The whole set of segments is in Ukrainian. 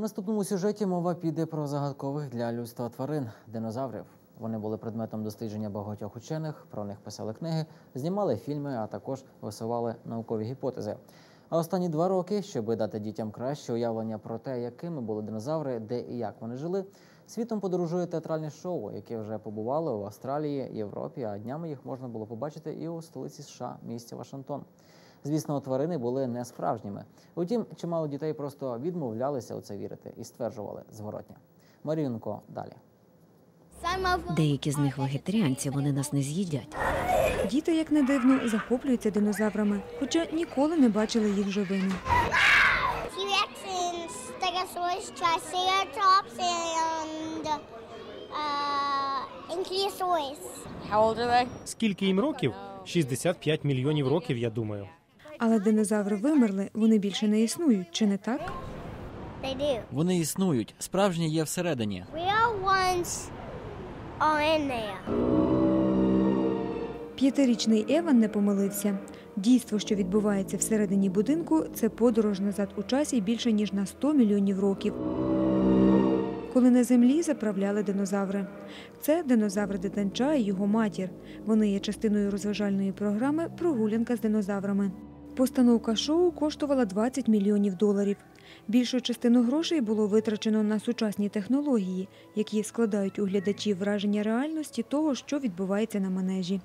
Наступному сюжеті мова піде про загадкових для людства тварин динозаврів. Вони були предметом дослідження багатьох учених, про них писали книги, знімали фільми, а також висували наукові гіпотези. А останні два роки, щоб дати дітям краще уявлення про те, якими були динозаври, де і як вони жили, світом подорожує театральне шоу, яке вже побувало в Австралії, Європі, а днями їх можна було побачити і у столиці США, місті Вашингтон. Звісно, тварини були не справжніми. Утім, чимало дітей просто відмовлялися у це вірити і стверджували зворотня. Марієнко далі. Деякі з них вегетаріанці, вони нас не з'їдять. Діти, як не дивно, захоплюються динозаврами, хоча ніколи не бачили їх живими. Скільки їм років? 65 мільйонів років, я думаю. Але динозаври вимерли, вони більше не існують, чи не так? Вони існують, справжні є всередині. П'ятирічний Еван не помилився. Дійство, що відбувається всередині будинку, це подорож назад у часі більше ніж на 100 мільйонів років. Коли на землі заправляли динозаври. Це динозавр дитинча і його матір. Вони є частиною розважальної програми Прогулянка з динозаврами. Постановка шоу коштувала 20 мільйонів доларів. Більшу частину грошей було витрачено на сучасні технології, які складають у глядачів враження реальності того, що відбувається на манежі.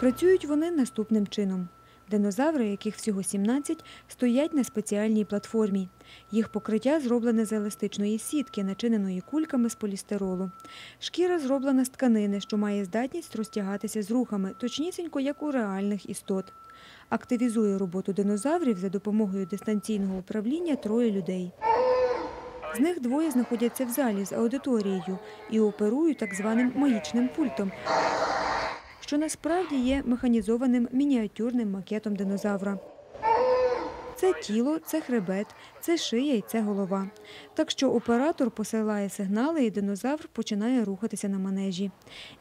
Працюють вони наступним чином. Динозаври, яких всього 17, стоять на спеціальній платформі. Їх покриття зроблене з еластичної сітки, начиненої кульками з полістиролу. Шкіра зроблена з тканини, що має здатність розтягатися з рухами, точнісінько, як у реальних істот. Активізує роботу динозаврів за допомогою дистанційного управління троє людей. З них двоє знаходяться в залі з аудиторією і оперують так званим маїчним пультом, що насправді є механізованим мініатюрним макетом динозавра. Це тіло, це хребет, це шия і це голова. Так що оператор посилає сигнали, і динозавр починає рухатися на манежі.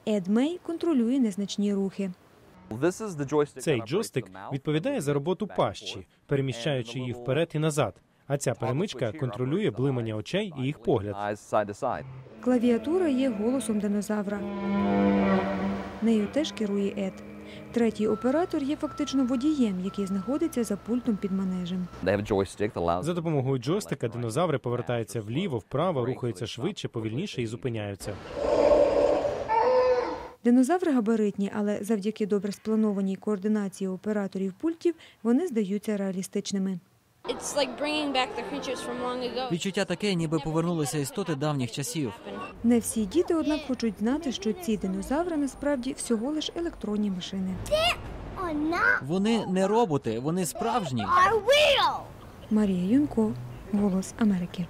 Ед Мей контролює незначні рухи. Цей джойстик відповідає за роботу пащі, переміщаючи її вперед і назад. А ця перемичка контролює блимання очей і їх погляд. Клавіатура є голосом динозавра. Нею теж керує Ед. Третій оператор є фактично водієм, який знаходиться за пультом під манежем. За допомогою джойстика динозаври повертаються вліво, вправо, рухаються швидше, повільніше і зупиняються. Динозаври габаритні, але завдяки добре спланованій координації операторів пультів вони здаються реалістичними. It's like bringing back the creatures from long ago. Відчуття таке, ніби повернулися істоти давніх часів. Не всі діти, однак, хочуть знати, що ці динозаври насправді всього лиш електронні машини. Вони не роботи, вони справжні. Марія Юнко, Голос Америки.